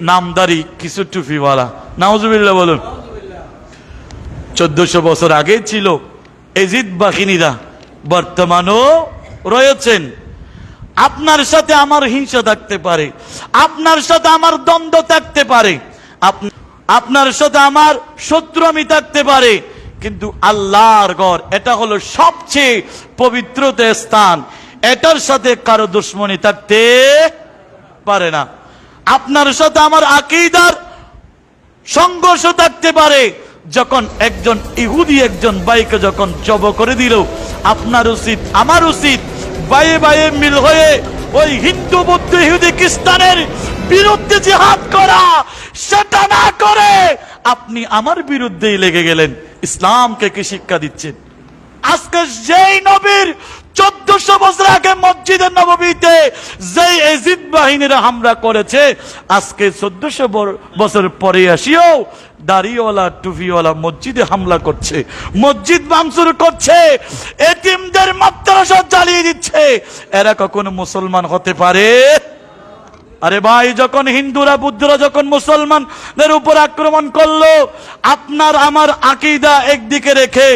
নামদারি কিছু টুপিওয়ালা। নাওজুবিল্লাহ বলুন। চোদ্দশো বছর আগে ছিল এজিদ বাহিনীরা বর্তমানও রয়েছেন। আপনার সাথে আমার হিংসা থাকতে পারে, আপনার সাথে আমার দ্বন্দ্ব থাকতে পারে, আপ- আপনার সাথে আমার শত্রু আমি থাকতে পারে, কিন্তু আল্লাহর ঘর, এটা হলো সবচেয়ে পবিত্র স্থান। এটার সাথে কারও দুশ্মনী থাকতে পারে না। আপনার সাথে আমার আকিদার সংঘর্ষ থাকতে পারে। যখন একজন ইহুদি, একজন বাইকে যখন জব করে দিল, আপনার উচিত, আমার উচিত বাইয়ে বাইয়ে মিল হয়ে ওই হিন্দু বৌদ্ধ ইহুদি খ্রিস্টানের বিরুদ্ধে জিহাদ করা, সেটা না করে আপনি আমার বিরুদ্ধেই লেগে গেলেন। ইসলামকে কি শিক্ষা দিচ্ছেন? আজকে যেই নবীর চোদ্দশো বছর আগে মসজিদের নবমীতে যে এজিদ বাহিনীরা হামলা করেছে, আজকে চোদ্দশো বছর পরে আসিও দাড়িওয়ালা, টুপিওয়ালা মসজিদে হামলা করছে, মসজিদ ভাঙচুর করছে, এতিমদের সব জ্বালিয়ে দিচ্ছে। এরা কখনো মুসলমান হতে পারে? আরে ভাই, যখন হিন্দুরা, বুদ্ধরা যখন মুসলমানদের উপর আক্রমণ করল, আপনার আমার আকিদা একদিকে রেখে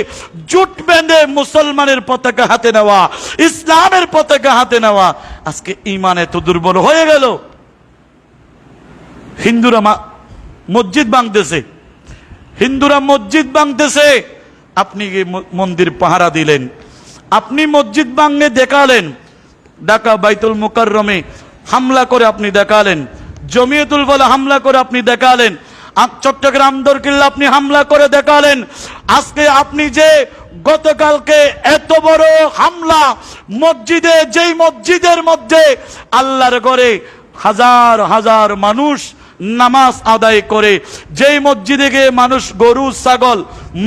জুট বেঁধে মুসলমানের পতাকা হাতে নেওয়া, ইসলামের পতাকা হাতে নেওয়া, আজকে ইমান এত দুর্বল হয়ে গেল। হিন্দুরা মসজিদ ভাঙতেছে। হিন্দুরা মসজিদ ভাঙতেছে। আপনি মন্দির পাহারা দিলেন? আপনি মসজিদ ভাঙে দেখালেন। ঢাকা বাইতুল মুকাররমে হামলা করে আপনি দেখালেন। জমিয়তুল বলে হামলা করে আপনি দেখালেন। চট্টগ্রাম দরকিল্লা আপনি হামলা করে দেখালেন। আজকে আপনি যে গতকালকে এত বড় হামলা, মসজিদে, যেই মসজিদের মধ্যে আল্লাহর ঘরে হাজার হাজার মানুষ নামাজ আদায় করে, যেই মসজিদে গিয়ে মানুষ গরু, ছাগল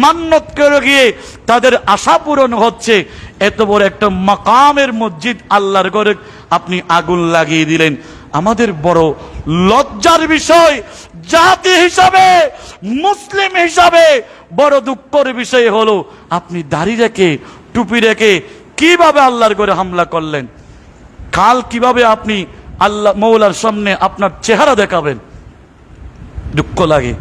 মান্নত করে গিয়ে তাদের আশা পূরণ হচ্ছে এত বড় একটা মাকামের মসজিদ আল্লাহর ঘরে আপনি আগুন লাগিয়ে দিলেন। আমাদের বড় লজ্জার বিষয়, জাতি হিসাবে, মুসলিম হিসাবে বড় দুঃখের বিষয় হলো, আপনি দাড়ি রেখে, টুপি রেখে কীভাবে আল্লাহর ঘরে হামলা করলেন? কাল কীভাবে আপনি আল্লাহ মৌলার সামনে আপনার চেহারা দেখাবেন? দুঃখ লাগে।